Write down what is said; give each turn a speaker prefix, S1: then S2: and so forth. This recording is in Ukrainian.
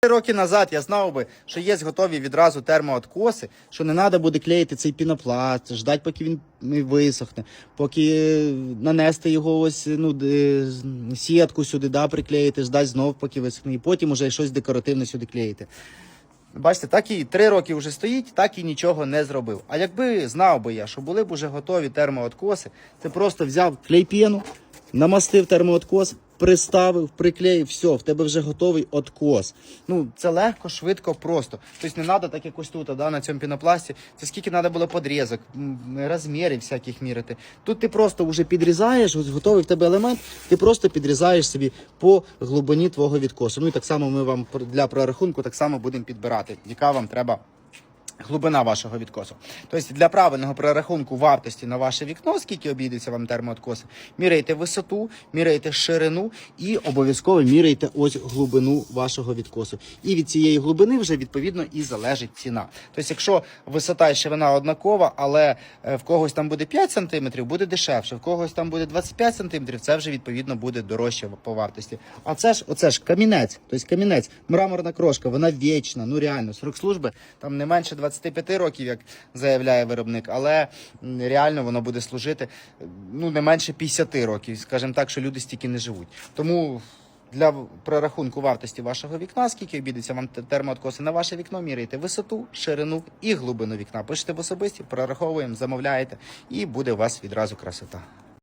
S1: Три роки назад я знав би, що є готові відразу термооткоси, що не треба буде клеїти цей пінопласт, ждати, поки він висохне, поки е, нанести його ось ну сітку сюди, да, приклеїти, ждати знов, поки висохне, і потім уже щось декоративне сюди клеїти. Бачите, так і три роки вже стоїть, так і нічого не зробив. А якби знав би я, що були б уже готові термооткоси, це просто взяв клейпену, намастив термооткос, приставив, приклеїв, все, в тебе вже готовий откос. Ну, це легко, швидко, просто. Тобто не треба так якось тут, да, на цьому пінопласті. Це скільки треба було подрізок, розмірів всяких мірити. Тут ти просто вже підрізаєш, готовий в тебе елемент, ти просто підрізаєш собі по глибині твого відкосу. Ну і так само ми вам для прорахунку так само будемо підбирати, яка вам треба. Глибина вашого відкосу. Тобто для правильного прорахунку вартості на ваше вікно, скільки обійдеться вам термооткоси, міряйте висоту, міряйте ширину і обов'язково міряйте ось глибину вашого відкосу. І від цієї глибини вже відповідно і залежить ціна. Тобто, якщо висота і ширина однакова, але е, в когось там буде 5 см, буде дешевше, в когось там буде 25 см, це вже відповідно буде дорожче по вартості. А це ж оце ж камінець, тобто камінець, мраморна крошка, вона вічна, ну реально, срок служби там не менше 25 років, як заявляє виробник, але реально воно буде служити ну не менше 50 років. Скажімо так, що люди стільки не живуть. Тому. Для прорахунку вартості вашого вікна, скільки обійдеться вам те- термооткоси на ваше вікно, міряйте висоту, ширину і глибину вікна. Пишете в особисті, прораховуємо, замовляєте, і буде у вас відразу красота.